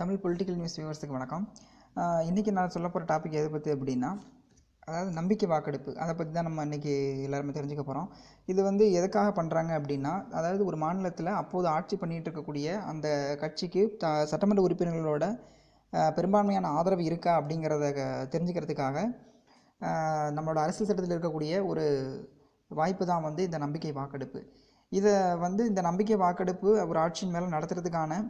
Tamil political news வியூவர்ஸுக்கு வணக்கம். இன்றைக்கி நான் சொல்ல போகிற டாபிக் எதை பற்றி அப்படின்னா அதாவது நம்பிக்கை வாக்கெடுப்பு. அதை பற்றி தான் நம்ம இன்றைக்கி எல்லாருமே தெரிஞ்சுக்க போகிறோம் இது வந்து எதுக்காக பண்ணுறாங்க அப்படின்னா அதாவது ஒரு மாநிலத்தில் அப்போது ஆட்சி பண்ணிகிட்டு இருக்கக்கூடிய அந்த கட்சிக்கு த சட்டமன்ற உறுப்பினர்களோட பெரும்பான்மையான ஆதரவு இருக்கா அப்படிங்கிறத தெரிஞ்சுக்கிறதுக்காக நம்மளோட அரசியல் சட்டத்தில் இருக்கக்கூடிய ஒரு வாய்ப்பு தான் வந்து இந்த நம்பிக்கை வாக்கெடுப்பு. இதை வந்து இந்த நம்பிக்கை வாக்கெடுப்பு ஒரு ஆட்சியின் மேலே நடத்துறதுக்கான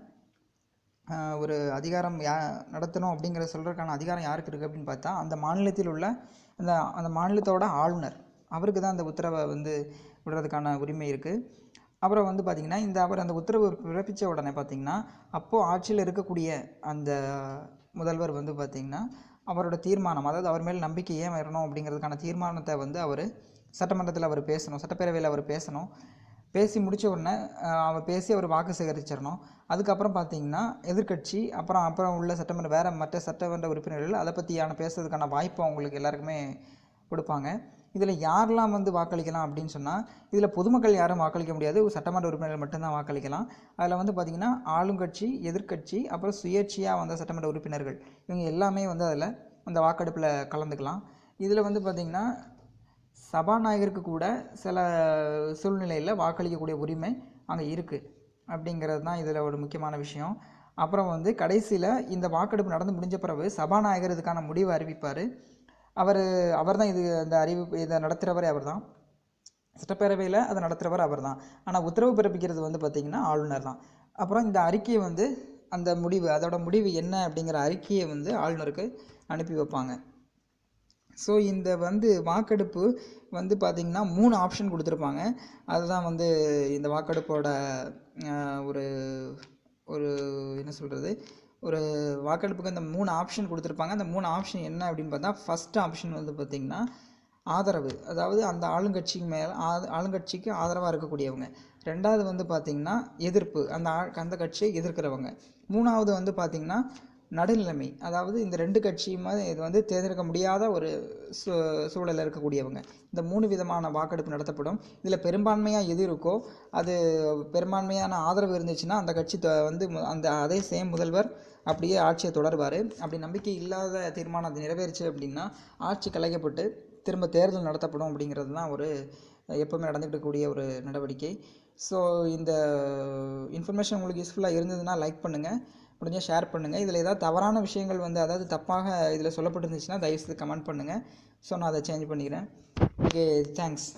ஒரு அதிகாரம் யா நடத்தணும் அப்படிங்கிறத சொல்கிறதுக்கான அதிகாரம் யாருக்கு இருக்குது அப்படின்னு பார்த்தா அந்த மாநிலத்தில் உள்ள அந்த அந்த மாநிலத்தோட ஆளுநர். அவருக்கு தான் அந்த உத்தரவை வந்து விடுறதுக்கான உரிமை இருக்குது அப்புறம் வந்து பார்த்திங்கன்னா இந்த அவர் அந்த உத்தரவு பிறப்பித்த உடனே பார்த்திங்கன்னா அப்போது ஆட்சியில் இருக்கக்கூடிய அந்த முதல்வர் வந்து பார்த்திங்கன்னா அவரோட தீர்மானம் அதாவது அவர் மேல் நம்பிக்கை ஏன் வரணும் அப்படிங்கிறதுக்கான தீர்மானத்தை வந்து அவர் சட்டமன்றத்தில் அவர் பேசணும் சட்டப்பேரவையில் அவர் பேசணும். பேசி முடித்த உடனே அஹ், அவர் பேசி அவர் வாக்கு சேகரிச்சிடணும் அதுக்கப்புறம் பார்த்தீங்கன்னா எதிர்க்கட்சி அப்புறம் அப்புறம் உள்ள சட்டமன்ற வேறு மற்ற சட்டமன்ற உறுப்பினர்கள் அதை பற்றியான பேசுறதுக்கான வாய்ப்பு அவங்களுக்கு எல்லாருக்குமே கொடுப்பாங்க. இதில் யாரெல்லாம் வந்து வாக்களிக்கலாம் அப்படின்னு சொன்னால் இதில் பொதுமக்கள் யாரும் வாக்களிக்க முடியாது. ஒரு சட்டமன்ற உறுப்பினர்கள் மட்டும்தான் வாக்களிக்கலாம். அதில் வந்து பார்த்திங்கன்னா ஆளுங்கட்சி எதிர்க்கட்சி அப்புறம் சுயேட்சையாக வந்த சட்டமன்ற உறுப்பினர்கள் இவங்க எல்லாமே வந்து அதில் அந்த வாக்கெடுப்பில் கலந்துக்கலாம். இதில் வந்து பார்த்திங்கன்னா சபாநாயகருக்கு கூட சில சூழ்நிலையில் வாக்களிக்கக்கூடிய உரிமை அங்கே இருக்குது அப்படிங்கிறது தான் இதில் ஒரு முக்கியமான விஷயம். அப்புறம் வந்து கடைசியில் இந்த வாக்கெடுப்பு நடந்து முடிஞ்ச பிறகு சபாநாயகர் இதுக்கான முடிவை அறிவிப்பார். அவர் அவர் தான் இது இந்த அறிவிப்பு இதை நடத்துகிறவரே அவர் தான். சட்டப்பேரவையில் அதை நடத்துகிறவர் அவர் தான். ஆனால் உத்தரவு பிறப்பிக்கிறது வந்து பார்த்திங்கன்னா ஆளுநர் தான். அப்புறம் இந்த அறிக்கையை வந்து அந்த முடிவு அதோட முடிவு என்ன அப்படிங்கிற அறிக்கையை வந்து ஆளுநருக்கு அனுப்பி வைப்பாங்க. ஸோ இந்த வந்து வாக்கெடுப்பு வந்து பார்த்திங்கன்னா மூணு ஆப்ஷன் கொடுத்துருப்பாங்க. அதுதான் வந்து இந்த வாக்கெடுப்போட ஒரு ஒரு என்ன சொல்கிறது ஒரு வாக்கெடுப்புக்கு அந்த மூணு ஆப்ஷன் கொடுத்துருப்பாங்க. அந்த மூணு ஆப்ஷன் என்ன அப்படின்னு பார்த்தா ஃபஸ்ட் ஆப்ஷன் வந்து பார்த்திங்கன்னா ஆதரவு. அதாவது அந்த ஆளுங்கட்சிக்கு மேலே ஆளுங்கட்சிக்கு ஆதரவாக இருக்கக்கூடியவங்க. ரெண்டாவது வந்து பார்த்திங்கன்னா எதிர்ப்பு. அந்த அந்த கட்சியை எதிர்க்கிறவங்க. மூணாவது வந்து பார்த்திங்கன்னா நடுநிலைமை அதாவது இந்த ரெண்டு கட்சியுமே இது வந்து தேர்ந்தெடுக்க முடியாத ஒரு சூ சூழலில் இருக்கக்கூடியவங்க. இந்த மூணு விதமான வாக்கெடுப்பு நடத்தப்படும். இதில் பெரும்பான்மையாக எது இருக்கோ அது பெரும்பான்மையான ஆதரவு இருந்துச்சுன்னா அந்த கட்சி வந்து அந்த அதே சேம் முதல்வர் அப்படியே ஆட்சியை தொடர்வார். அப்படி நம்பிக்கை இல்லாத தீர்மானம் அது நிறைவேறுச்சு அப்படின்னா ஆட்சி கலைக்கப்பட்டு திரும்ப தேர்தல் நடத்தப்படும் அப்படிங்கிறது தான் ஒரு எப்போவுமே நடந்துகிட்டு இருக்கக்கூடிய ஒரு நடவடிக்கை. ஸோ இந்த இன்ஃபர்மேஷன் உங்களுக்கு யூஸ்ஃபுல்லாக இருந்ததுன்னா லைக் பண்ணுங்கள் முடிஞ்சால் ஷேர் பண்ணுங்கள் இதில் ஏதாவது தவறான விஷயங்கள் வந்து அதாவது தப்பாக இதில் சொல்லப்பட்டிருந்துச்சுன்னா தயவுசெய்து கமெண்ட் பண்ணுங்கள் ஸோ நான் அதை சேஞ்ச் பண்ணிக்கிறேன். Okay thanks